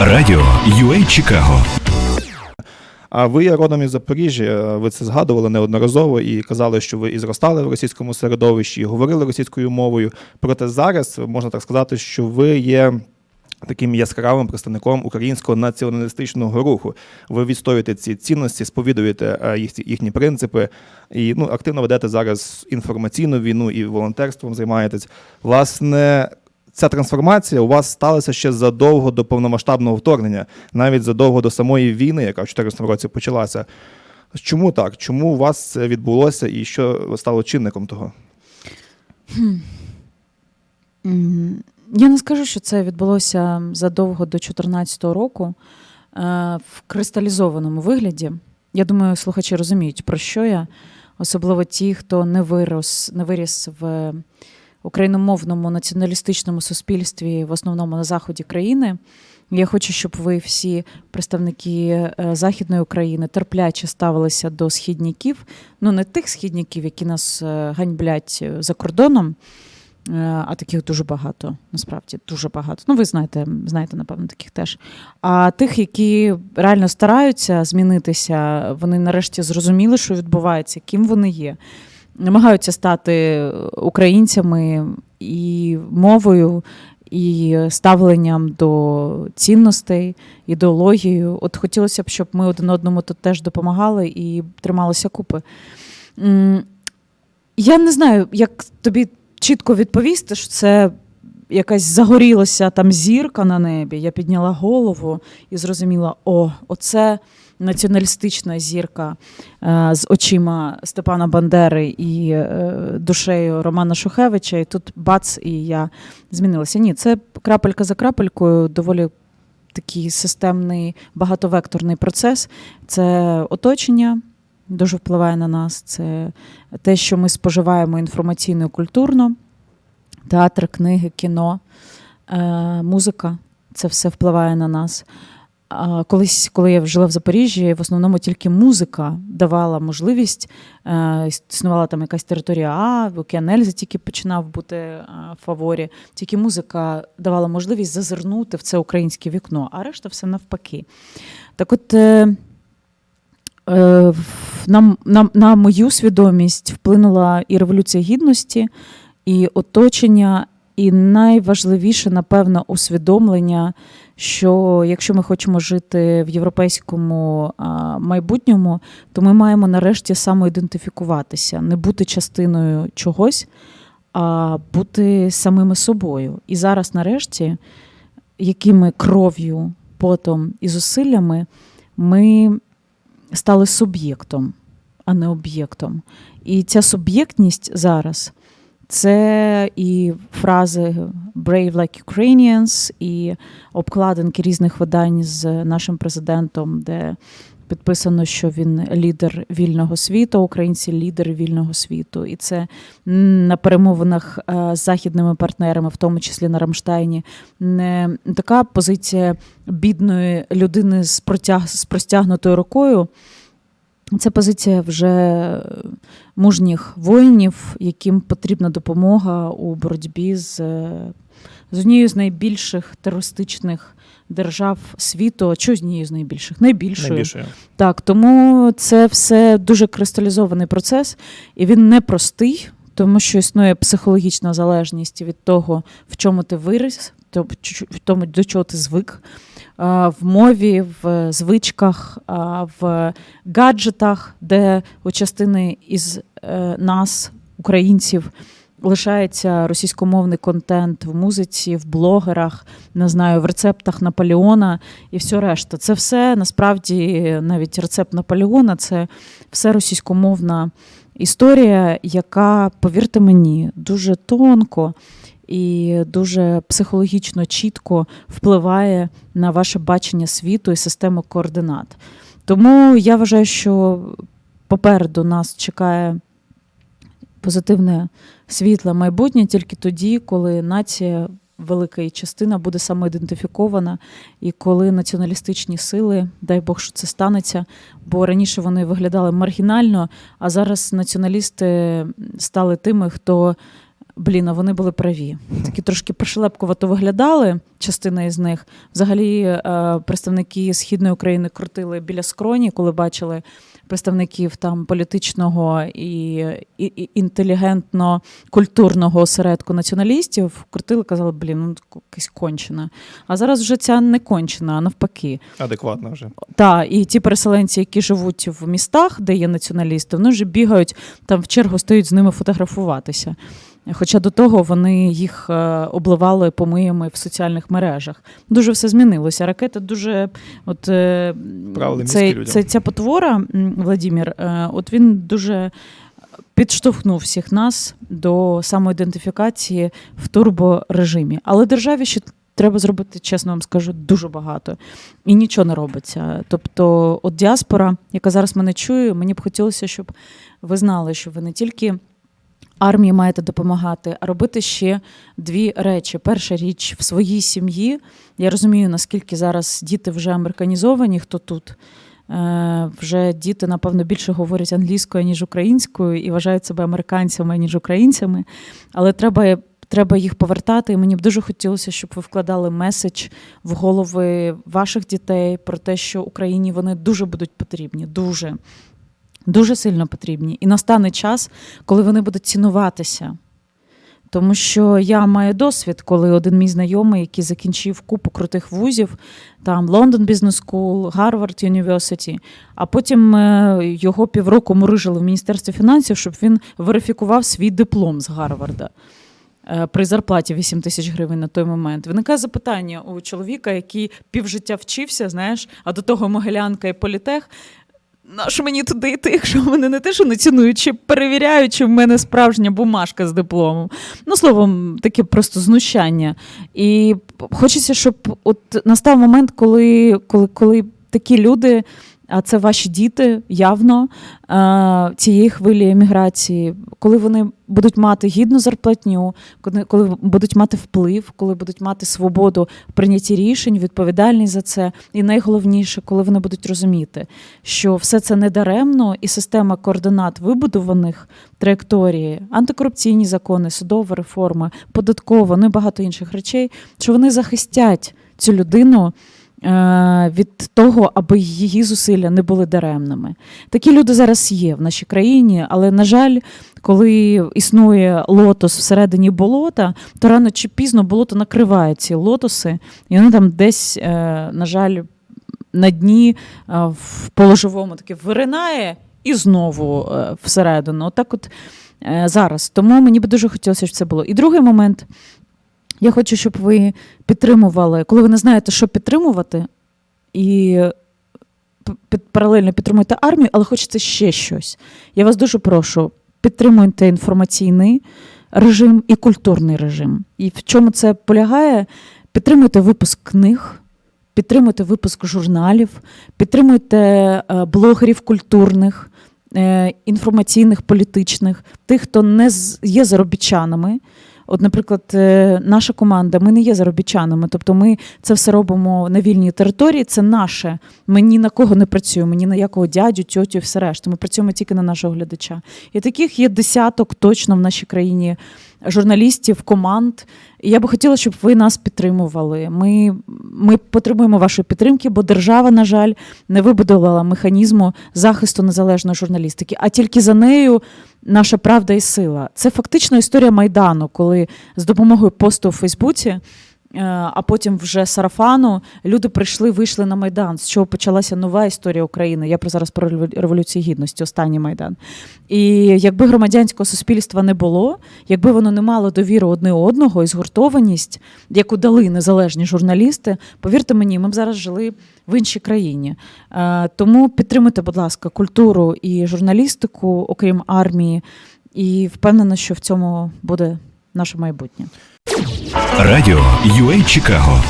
Радіо UA Чикаго. А ви є родом із Запоріжжя, е, ви це згадували неодноразово і казали, що ви і зростали в російському середовищі, і говорили російською мовою. Проте зараз можна так сказати, що ви є. Таким яскравим представником українського націоналістичного руху. Ви відстоюєте ці цінності, сповідуєте е, їх, їхні принципи і ну, активно ведете зараз інформаційну війну і волонтерством займаєтесь. Власне, ця трансформація у вас сталася ще задовго до повномасштабного вторгнення, навіть задовго до самої війни, яка в 2014 році почалася. Чому так? Чому у вас це відбулося і що стало чинником того? Я не скажу, що це відбулося задовго до 2014 року е, в кристалізованому вигляді. Я думаю, слухачі розуміють, про що я, особливо ті, хто не вирос, не виріс в україномовному націоналістичному суспільстві, в основному на заході країни. Я хочу, щоб ви всі представники е, Західної України терпляче ставилися до східняків, ну не тих східняків, які нас е, ганьблять е, за кордоном. А таких дуже багато, насправді дуже багато. Ну, ви знаєте, знаєте, напевно, таких теж. А тих, які реально стараються змінитися, вони нарешті зрозуміли, що відбувається, ким вони є. Намагаються стати українцями і мовою, і ставленням до цінностей, ідеологією. От хотілося б, щоб ми один одному тут теж допомагали і трималися купи. Я не знаю, як тобі чітко відповісти, що це якась загорілася там зірка на небі. Я підняла голову і зрозуміла: о, оце націоналістична зірка е, з очима Степана Бандери і е, душею Романа Шухевича. І тут бац, і я змінилася. Ні, це крапелька за крапелькою, доволі. Такий системний багатовекторний процес це оточення, дуже впливає на нас. Це те, що ми споживаємо інформаційно культурно, театр, книги, кіно, е, музика це все впливає на нас. Колись, коли я жила в Запоріжжі, в основному тільки музика давала можливість, е, існувала там якась територія А, Ельзи тільки починав бути е, в фаворі. Тільки музика давала можливість зазирнути в це українське вікно, а решта все навпаки. Так от. на, на, на мою свідомість вплинула і Революція Гідності, і оточення, і найважливіше, напевно, усвідомлення, що якщо ми хочемо жити в європейському майбутньому, то ми маємо нарешті самоідентифікуватися, не бути частиною чогось, а бути самими собою. І зараз, нарешті, якими кров'ю, потом і зусиллями ми стали суб'єктом, а не об'єктом. І ця суб'єктність зараз це і фрази Brave like Ukrainians, і обкладинки різних видань з нашим президентом, де підписано, що він лідер вільного світу, українці лідери вільного світу. І це на перемовинах е, з західними партнерами, в тому числі на Рамштайні, не така позиція бідної людини з, протяг, з простягнутою рукою. Це позиція вже мужніх воїнів, яким потрібна допомога у боротьбі з, е, з однією з найбільших терористичних держав світу. Чи з однією з найбільших? Найбільшою. Найбільшою. Так, тому це все дуже кристалізований процес, і він непростий, тому що існує психологічна залежність від того, в чому ти виріс, в тому, до чого ти звик. В мові, в звичках, в гаджетах, де у частини із е, нас, українців, лишається російськомовний контент в музиці, в блогерах, не знаю, в рецептах Наполеона і все решта. Це все насправді навіть рецепт Наполеона це все російськомовна історія, яка, повірте мені, дуже тонко і дуже психологічно чітко впливає на ваше бачення світу і систему координат. Тому я вважаю, що попереду нас чекає позитивне світле майбутнє тільки тоді, коли нація велика її частина буде самоідентифікована, і коли націоналістичні сили, дай Бог, що це станеться, бо раніше вони виглядали маргінально, а зараз націоналісти стали тими, хто Блін, а вони були праві. Такі трошки пришелепкувато виглядали, частина із них. Взагалі, е, представники Східної України крутили біля скроні, коли бачили представників там політичного і, і, і інтелігентно-культурного осередку націоналістів. Крутили, казали, блін, ну якась кончена. А зараз вже ця не кончена, а навпаки. Адекватно вже. Так, і ті переселенці, які живуть в містах, де є націоналісти, вони вже бігають там в чергу стоять з ними фотографуватися. Хоча до того вони їх е, обливали помиями в соціальних мережах. Дуже все змінилося. Ракета дуже от е, людям. цей, ця потвора, Владімір, е, от він дуже підштовхнув всіх нас до самоідентифікації в турборежимі. Але державі ще треба зробити, чесно вам скажу, дуже багато. І нічого не робиться. Тобто, от діаспора, яка зараз мене чує, мені б хотілося, щоб ви знали, що ви не тільки. Армії маєте допомагати, а робити ще дві речі. Перша річ в своїй сім'ї. Я розумію, наскільки зараз діти вже американізовані, хто тут. Е, вже діти, напевно, більше говорять англійською, ніж українською, і вважають себе американцями, ніж українцями. Але треба, треба їх повертати. І мені б дуже хотілося, щоб ви вкладали меседж в голови ваших дітей про те, що Україні вони дуже будуть потрібні. Дуже. Дуже сильно потрібні. І настане час, коли вони будуть цінуватися. Тому що я маю досвід, коли один мій знайомий, який закінчив купу крутих вузів, там London Business School, Harvard University, а потім е, його півроку мурижили в Міністерстві фінансів, щоб він верифікував свій диплом з Гарварда. е, При зарплаті 8 тисяч гривень на той момент виникає запитання у чоловіка, який півжиття вчився, знаєш, а до того Могилянка і Політех. Нащо мені туди йти, якщо мене не те, що не цінують, чи перевіряють, чи в мене справжня бумажка з дипломом. Ну, словом, таке просто знущання. І хочеться, щоб от настав момент, коли, коли, коли такі люди, а це ваші діти явно е, цієї хвилі еміграції, коли вони будуть мати гідну зарплатню, коли, будуть мати вплив, коли будуть мати свободу в прийнятті рішень, відповідальність за це. І найголовніше, коли вони будуть розуміти, що все це не даремно, і система координат вибудованих траєкторії, антикорупційні закони, судова реформа, податкова, ну і багато інших речей, що вони захистять цю людину. Е, Від того, аби її зусилля не були даремними. Такі люди зараз є в нашій країні, але, на жаль, коли існує лотос всередині болота, то рано чи пізно болото накриває ці лотоси, і вони там десь, е, на жаль, на дні е, в положовому таки виринає і знову всередину. Отак от зараз. Тому мені би дуже хотілося, щоб це було. І другий момент. Я хочу, щоб ви підтримували, коли ви не знаєте, що підтримувати, і паралельно підтримуєте армію, але хочеться ще щось. Я вас дуже прошу, підтримуйте інформаційний режим і культурний режим. І в чому це полягає? Підтримуйте випуск книг, підтримуйте випуск журналів, підтримуйте е, блогерів культурних, е, інформаційних, політичних, тих, хто не є заробітчанами. От, наприклад, е, наша команда, ми не є заробітчанами, тобто ми це все робимо на вільній території. Це наше. Ми ні на кого не працюємо, ні на якого дядю, тьотю все решта. Ми працюємо тільки на нашого глядача. І таких є десяток точно в нашій країні журналістів, команд. І я би хотіла, щоб ви нас підтримували. Ми, ми потребуємо вашої підтримки, бо держава, на жаль, не вибудувала механізму захисту незалежної журналістики, а тільки за нею наша правда і сила. Це фактично історія Майдану, коли з допомогою посту у Фейсбуці. Е, А потім вже сарафану люди прийшли, вийшли на майдан, з чого почалася нова історія України. Я про зараз про револю- революцію гідності, останній майдан. І якби громадянського суспільства не було, якби воно не мало довіру одне одного і згуртованість, яку дали незалежні журналісти, повірте мені, ми б зараз жили в іншій країні. Е, Тому підтримуйте, будь ласка, культуру і журналістику, окрім армії, і впевнена, що в цьому буде наше майбутнє. Радіо UA Чикаго